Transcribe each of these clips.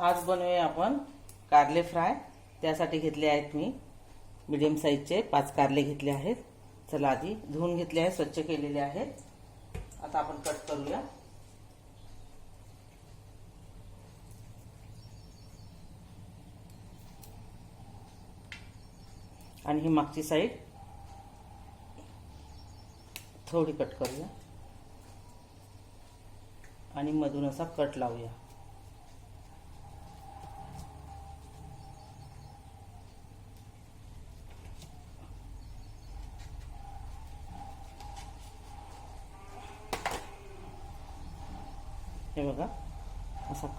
आज बनवूया आपण कारले फ्राय. त्यासाठी घेतले आहेत मी मिडियम साईजचे पाच कारले घेतले आहेत. चला आधी धुवून घेतले आहे स्वच्छ केलेले आहेत. आता आपण कट करूया. आणि ही मागची साईड थोडी कट करूया. आणि मधून असा कट लावूया.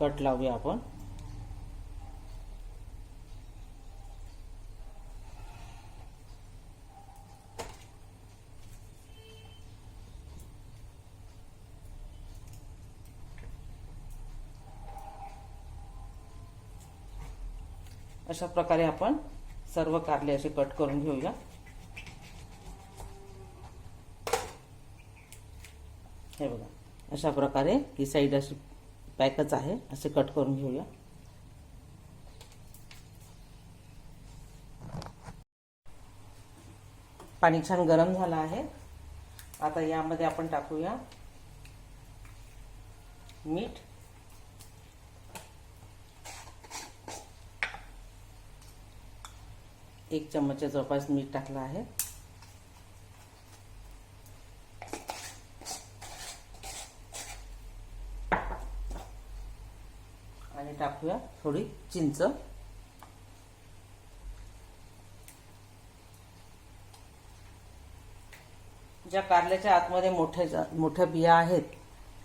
कट लावूया आपण अशा प्रकारे आपण सर्व कारले असे कट करून घेऊया. हे बघा, अशा प्रकारे ही साईड अशी पॅकच आहे. असे कट करून घेऊया. पाणी छान गरम झालं आहे. आता यामध्ये आपण टाकूया मीठ. एक चम्मचच्या जवळपास मीठ टाकलं आहे आणि टाकूया थोडी चिंच. ज्या कारल्याच्या आतमध्ये मोठ्या मोठ्या बिया आहेत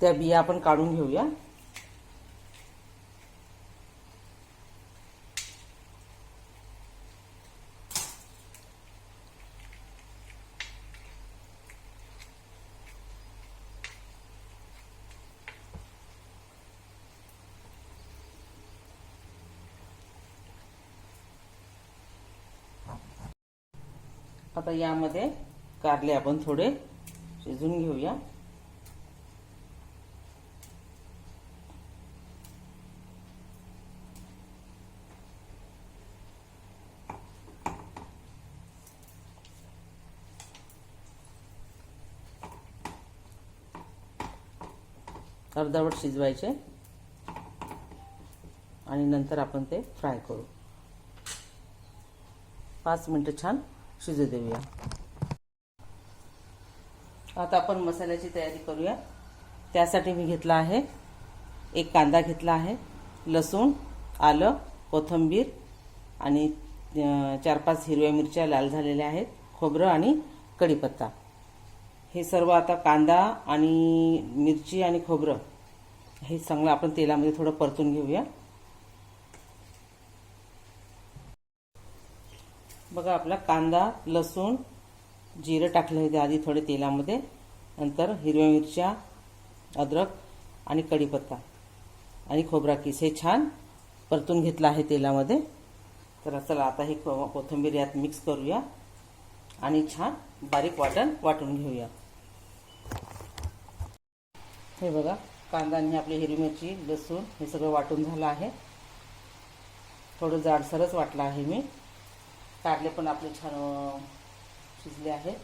त्या बिया आपण काढून घेऊया. आता यामध्ये कारले आपण थोडे शिजून घेऊया. अर्धावट शिजवायचे. आणि नंतर आपण ते फ्राय करू. पाच मिनटं छान शिजू देऊया आता आपण मसाल्याची तयारी करूया. त्यासाठी मी घेतला आहे एक कांदा घेतला आहे लसूण आलं कोथिंबीर आणि चार पाच हिरव्या मिरच्या लाल झालेल्या आहेत खोबरं आणि कढीपत्ता. हे सर्व आता कांदा आणि मिरची आणि खोबरं हे चांगलं आपण तेलामध्ये थोडं परतून घेऊया. बघा आपला कांदा लसूण जिरं टाकलं होते आधी थोडे तेलामध्ये नंतर हिरव्या मिरच्या अद्रक आणि कढीपत्ता आणि खोबरा किस. हे छान परतून घेतलं आहे तेलामध्ये. तर चला आता हे को- कोथिंबीर यात मिक्स करूया आणि छान बारीक वाटण वाटून घेऊया. हे बघा कांदा आणि आपली हिरवी मिरची लसूण हे सगळं वाटून झालं आहे. थोडं जाडसरच वाटलं आहे मी. कारले पण आपले छान शिजले आहेत.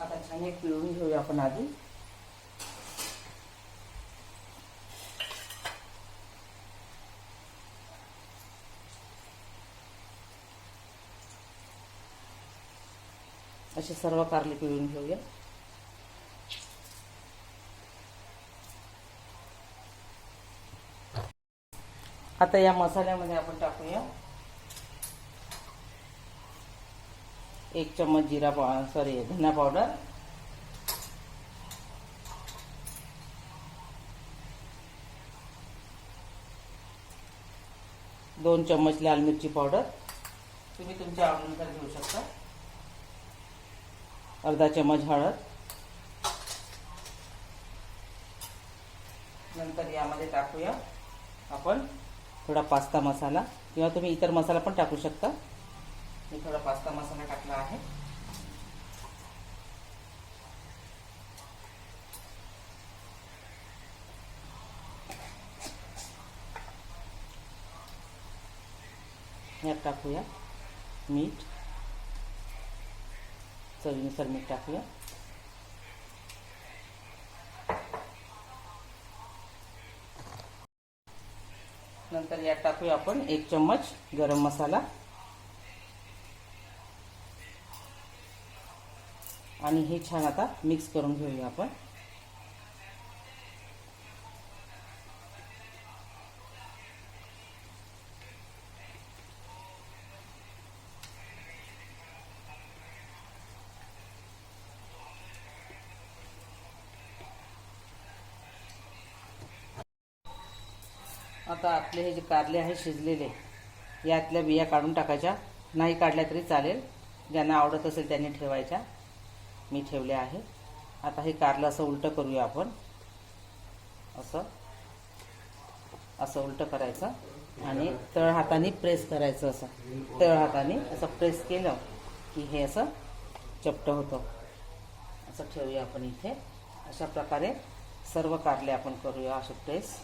आता छान एक पिळून घेऊया आपण आधी. असे सर्व कारले पिळून घेऊया. आता या मसाल्यामध्ये आपण टाकूया. एक चम्मच जिरा पाव सॉरी धना पावडर दोन चम्मच लाल मिरची पावडर तुम्ही तुमच्या आवडीनुसार घेऊ शकता. अर्धा चम्मच हळद. नंतर यामध्ये टाकूया आपण. थोडा पास्ता मसाला कि तुम्हें इतर मसाला पे टाकू शकता. मैं थोडा पास्ता मसाला टाकला है टाकूया मीठ. चवीनुसार मीठ टाकूया. नंतर यात टाकूया आपण एक चम्मच गरम मसाला. आणि हे छान आता मिक्स करून घेऊया आपण. आता आपले हे जे कारले आहे शिजलेले यातल्या बिया काढून टाकायच्या. नाही काढल्या तरी चालेल. ज्यांना आवडत असेल त्यांनी ठेवायच्या. मी ठेवले आहे. आता हे कारलं असं उलटं करूया आपण. असं. असं उलटं करायचं. आणि तळ हाताने प्रेस करायचं असं. तळ हाताने असं प्रेस केलं की हे असं चपटं होतं. असं ठेवूया आपण इथे. अशा प्रकारे सर्व कारले आपण करूया असे प्रेस.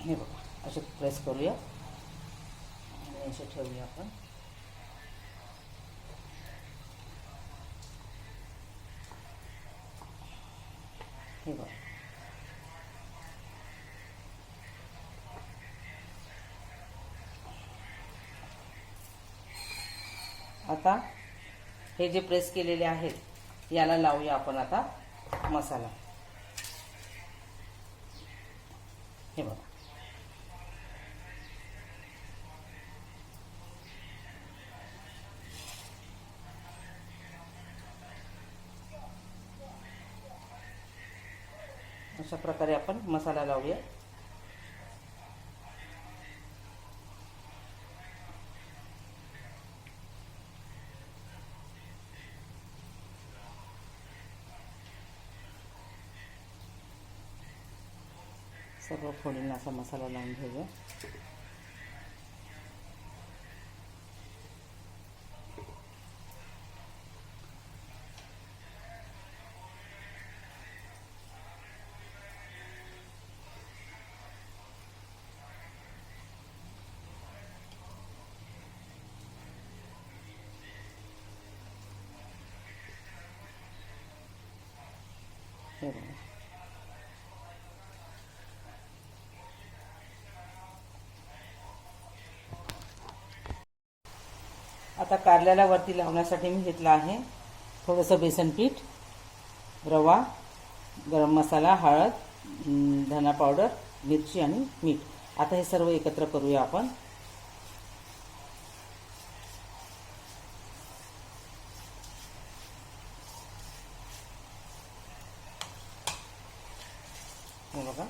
हे बघा असे प्रेस करूया. आणि असे ठेवूया आपण. हे बघा. आता हे जे प्रेस केलेले आहेत याला लावूया आपण आता मसाला. हे बघा. अशा प्रकारे आपण मसाला लावूया. सर्व फोडींना असा मसाला लावून घेऊया हे बघा आता कारल्याला वरती लावण्यासाठी मी घेतलं आहे थोडंसं बेसन पीठ रवा गरम मसाला हळद धना पावडर मिरची आणि मीठ. आता हे सर्व एकत्र करूया आपण हे बघा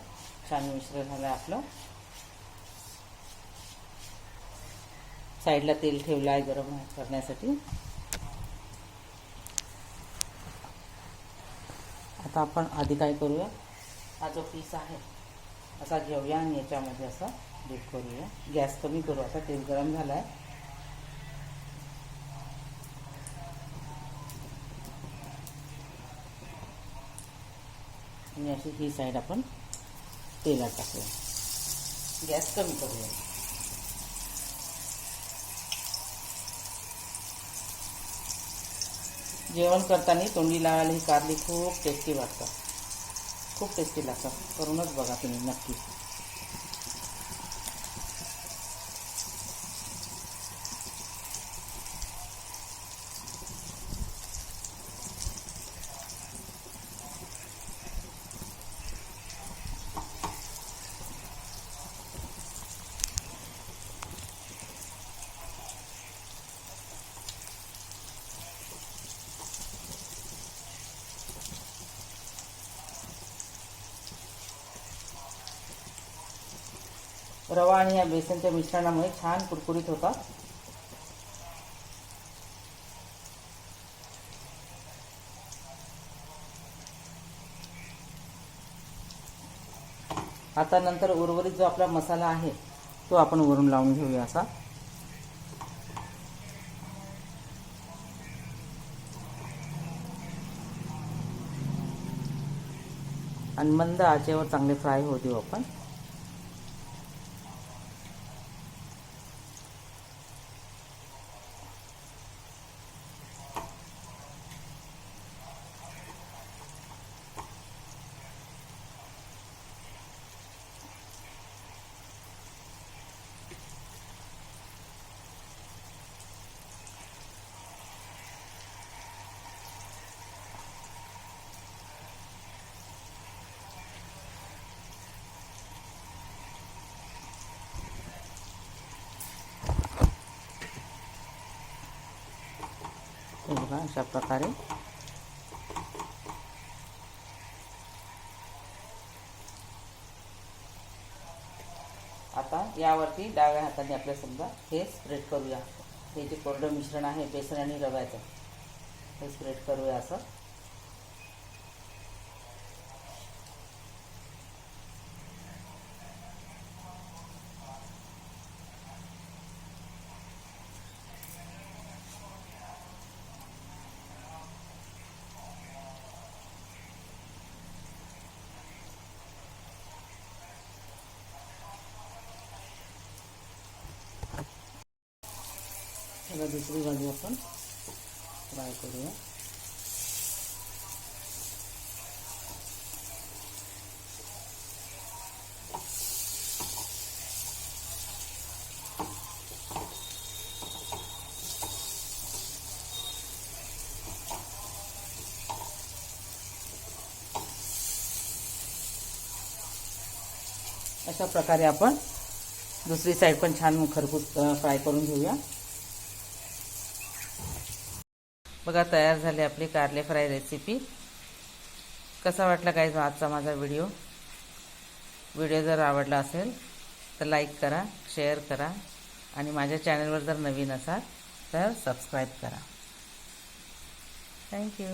दुसरं झालं आपलं. साईडला तेल ठेवलं आहे गरम करण्यासाठी. आता आपण आधी काय करूया? हा जो पीस आहे असा घेऊया आणि याच्यामध्ये असं डीप करूया. गॅस कमी करू. आता तेल गरम झालं आहे आणि अशी ही साईड आपण तेलात टाकूया. गॅस कमी करूया. जेवण करताना तोंडी लावायला ही कारली खूप टेस्टी वाटतात खूप टेस्टी लागतात करूनच बघा तुम्ही नक्की. रवा आणि या बेसनच्या मिश्रणामुळे छान कुरकुरीत होतात आता नंतर उर्वरित जो आपला मसाला आहे तो आपण वरून लावून घेऊया असा. आणि मंद आचेवर चांगले फ्राय होऊ देऊ आपण. बघा अशा प्रकारे. आता यावरती डाव्या हाताने आपल्या समजा हे स्प्रेड करूया. हे जे कोरडं मिश्रण आहे बेसन आणि रव्याचं हे स्प्रेड करूया असं. त्याला दुसरी बाजू आपण फ्राय करूया अशा प्रकारे आपण दुसरी साईड पण छान खरपूस फ्राय करून घेऊया. बघा तयार झाली आपली कारले फ्राय रेसिपी कसा वाटला काय आजचा माझा व्हिडिओ व्हिडिओ जर आवडला असेल तर लाईक करा शेअर करा आणि माझ्या चॅनलवर जर नवीन असाल तर सबस्क्राईब करा. थँक्यू